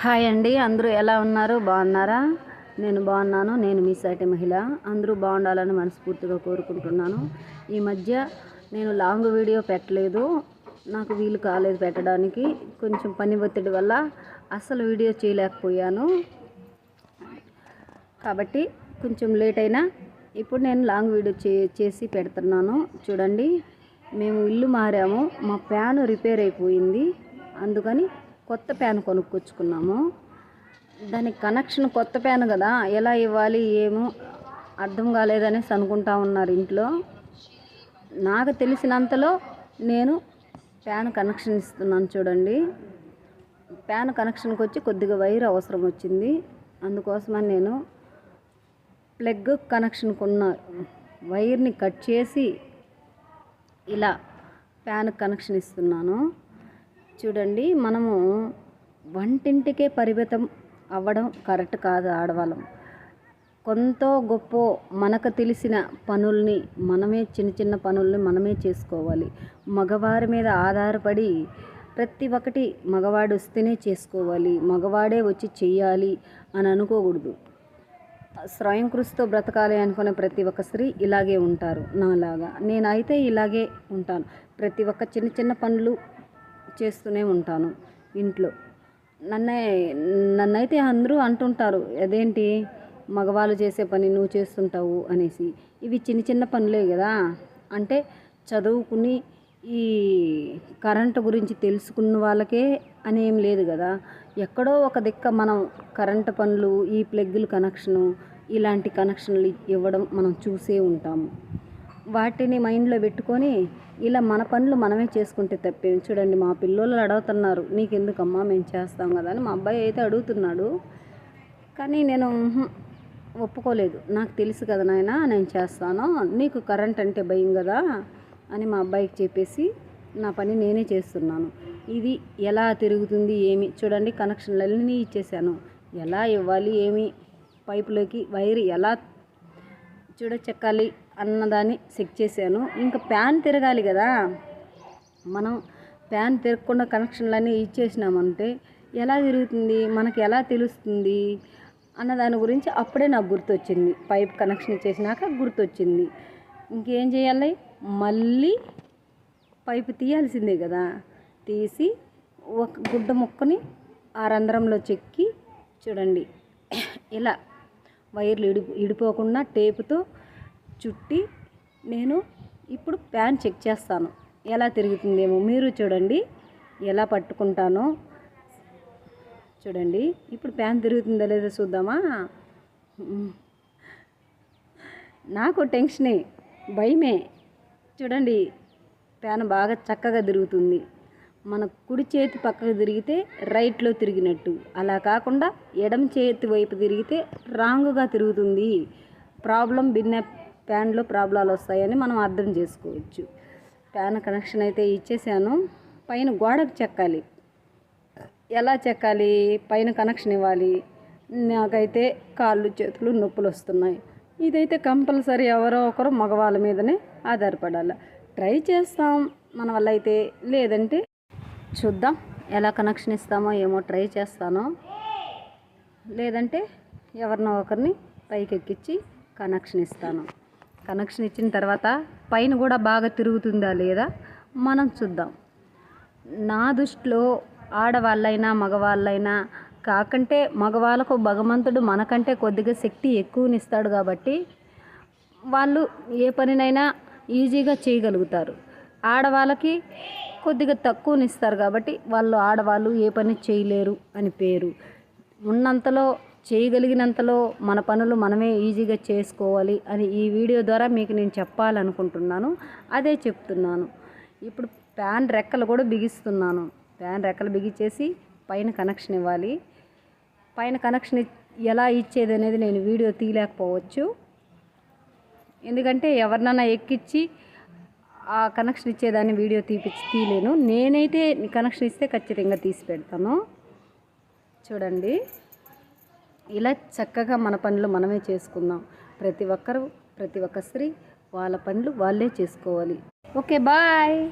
Hi అండి. అందరూ ఎలా ఉన్నారు? బాగున్నారా? నేను బాగున్నాను. నేను మీ సైటి మహిళ. అందరూ బాగుండాలని మనస్ఫూర్తిగా కోరుకుంటున్నాను. ఈ మధ్య నేను లాంగ్ వీడియో పెట్టలేదు. నాకు వీలు కాలేదు పెట్టడానికి. కొంచెం పని ఒత్తిడి వల్ల అసలు వీడియో చేయలేకపోయాను. కాబట్టి కొంచెం లేట్ అయినా ఇప్పుడు నేను లాంగ్ వీడియో చే చేసి పెడుతున్నాను. చూడండి. మేము ఇల్లు మారాము. మా ఫ్యాన్ రిపేర్ అయిపోయింది. అందుకని కొత్త ఫ్యాన్ కొనుక్కొచ్చుకున్నాము. దానికి కనెక్షన్ కొత్త ప్యాన్ కదా ఎలా ఇవ్వాలి ఏమో అర్థం కాలేదనేసి అనుకుంటా ఉన్నారు ఇంట్లో. నాకు తెలిసినంతలో నేను ఫ్యాన్ కనెక్షన్ ఇస్తున్నాను చూడండి. ఫ్యాన్ కనెక్షన్కి వచ్చి కొద్దిగా వైర్ అవసరం వచ్చింది. అందుకోసమని నేను ప్లగ్ కనెక్షన్కి ఉన్న వైర్ని కట్ చేసి ఇలా ఫ్యాన్ కనెక్షన్ ఇస్తున్నాను. చూడండి మనము వంటింటికే పరిమితం అవ్వడం కరెక్ట్ కాదు ఆడవాళ్ళం. కొంత గొప్ప మనకు తెలిసిన పనుల్ని మనమే చిన్న చిన్న పనుల్ని మనమే చేసుకోవాలి. మగవారి మీద ఆధారపడి ప్రతి ఒక్కటి మగవాడు వస్తేనే చేసుకోవాలి. మగవాడే వచ్చి చెయ్యాలి అని అనుకోకూడదు. స్వయం కృషితో బ్రతకాలి అనుకునే ప్రతి ఒక్క స్త్రీ ఇలాగే ఉంటారు నాలాగా. నేనైతే ఇలాగే ఉంటాను. ప్రతి ఒక్క చిన్న చిన్న పనులు చేస్తూనే ఉంటాను ఇంట్లో. నన్నే నన్నైతే అందరూ అంటుంటారు అదేంటి? మగవాళ్ళు చేసే పని నువ్వు చేస్తుంటావు అనేసి. ఇవి చిన్న చిన్న పనులే కదా. అంటే చదువుకుని ఈ కరెంటు గురించి తెలుసుకున్న వాళ్ళకే అనేం లేదు కదా. ఎక్కడో ఒక దిక్క మనం కరెంటు పనులు ఈ ప్లగ్గులు కనెక్షను ఇలాంటి కనెక్షన్లు ఇవ్వడం మనం చూసే ఉంటాము. వాటిని మైండ్లో పెట్టుకొని ఇలా మన పనులు మనమే చేసుకుంటే తప్పేం. చూడండి మా పిల్లలు అడుగుతున్నారు నీకెందుకమ్మా మేము చేస్తాం కదా అని మా అబ్బాయి అయితే అడుగుతున్నాడు. కానీ నేను ఒప్పుకోలేదు. నాకు తెలుసు కదా నాయన నేను చేస్తాను. నీకు కరెంట్ అంటే భయం కదా అని మా అబ్బాయికి చెప్పేసి నా పని నేనే చేస్తున్నాను. ఇది ఎలా తిరుగుతుంది ఏమి? చూడండి కనెక్షన్లన్నీ ఇచ్చేసాను. ఎలా ఇవ్వాలి ఏమి? పైపులోకి వైర్ ఎలా చూడ చెక్కాలి అన్నదాన్ని చెక్ చేశాను. ఇంకా ప్యాన్ తిరగాలి కదా. మనం ప్యాన్ తిరగకుండా కనెక్షన్లన్నీ ఇచ్చేసినామంటే ఎలా తిరుగుతుంది? మనకి ఎలా తెలుస్తుంది? అన్న దాని గురించి అప్పుడే నాకు గుర్తొచ్చింది. పైప్ కనెక్షన్ ఇచ్చేసినాక గుర్తొచ్చింది. ఇంకేం చేయాలి? మళ్ళీ పైపు తీయాల్సిందే కదా. తీసి ఒక గుడ్డ ముక్కని ఆ రంధ్రంలో చెక్కి చూడండి. ఇలా వైర్లు ఇడి ఇడిపోకుండా టేపుతో చుట్టి నేను ఇప్పుడు ప్యాన్ చెక్ చేస్తాను. ఎలా తిరుగుతుందేమో మీరు చూడండి. ఎలా పట్టుకుంటానో చూడండి. ఇప్పుడు ప్యాన్ తిరుగుతుందా లేదా చూద్దామా? నాకు టెన్షనే భయమే. చూడండి ప్యాన్ బాగా చక్కగా తిరుగుతుంది. మన కుడి చేతి పక్కకు తిరిగితే రైట్లో తిరిగినట్టు. అలా కాకుండా ఎడమ చేతి వైపు తిరిగితే రాంగుగా తిరుగుతుంది. ప్రాబ్లం భిన్న ప్యాన్లో ప్రాబ్లాలు వస్తాయని మనం అర్థం చేసుకోవచ్చు. ప్యాన్ కనెక్షన్ అయితే ఇచ్చేసాను. పైన గోడకు చెక్కాలి. ఎలా చెక్కాలి? పైన కనెక్షన్ ఇవ్వాలి. నాకైతే కాళ్ళు చేతులు నొప్పులు వస్తున్నాయి. ఇదైతే కంపల్సరీ ఎవరో ఒకరు మగవాళ్ళ మీదనే ఆధారపడాలి. ట్రై చేస్తాం. మన వల్ల అయితే లేదంటే చూద్దాం. ఎలా కనెక్షన్ ఇస్తామో ఏమో ట్రై చేస్తాను. లేదంటే ఎవరినో ఒకరిని పైకెక్కించి కనెక్షన్ ఇస్తాను. కనెక్షన్ ఇచ్చిన తర్వాత పైన కూడా బాగా తిరుగుతుందా లేదా మనం చూద్దాం. నా దృష్టిలో ఆడవాళ్ళైనా మగవాళ్ళైనా కాకంటే మగవాళ్ళకు భగవంతుడు మనకంటే కొద్దిగా శక్తి ఎక్కువనిస్తాడు కాబట్టి వాళ్ళు ఏ పనినైనా ఈజీగా చేయగలుగుతారు. ఆడవాళ్ళకి కొద్దిగా తక్కువనిస్తారు కాబట్టి వాళ్ళు ఆడవాళ్ళు ఏ పని చేయలేరు అని పేరు. ఉన్నంతలో చేయగలిగినంతలో మన పనులు మనమే ఈజీగా చేసుకోవాలి అని ఈ వీడియో ద్వారా మీకు నేను చెప్పాలనుకుంటున్నాను. అదే చెప్తున్నాను. ఇప్పుడు ప్యాన్ రెక్కలు కూడా బిగిస్తున్నాను. ప్యాన్ రెక్కలు బిగించేసి పైన కనెక్షన్ ఇవ్వాలి. పైన కనెక్షన్ ఇ- ఎలా ఇచ్చేది అనేది నేను వీడియో తీయలేకపోవచ్చు. ఎందుకంటే ఎవరినైనా ఎక్కించి ఆ కనెక్షన్ ఇచ్చేదాన్ని వీడియో తీపిచ్చి తీయలేను. నేనైతే కనెక్షన్ ఇస్తే ఖచ్చితంగా తీసి పెడతాను. చూడండి. ఇలా చక్కగా మన పనులు మనమే చేసుకుందాం. ప్రతి ఒక్కరు ప్రతి ఒక్క స్త్రీ వాళ్ళ పనులు వాళ్ళే చేసుకోవాలి. Okay bye.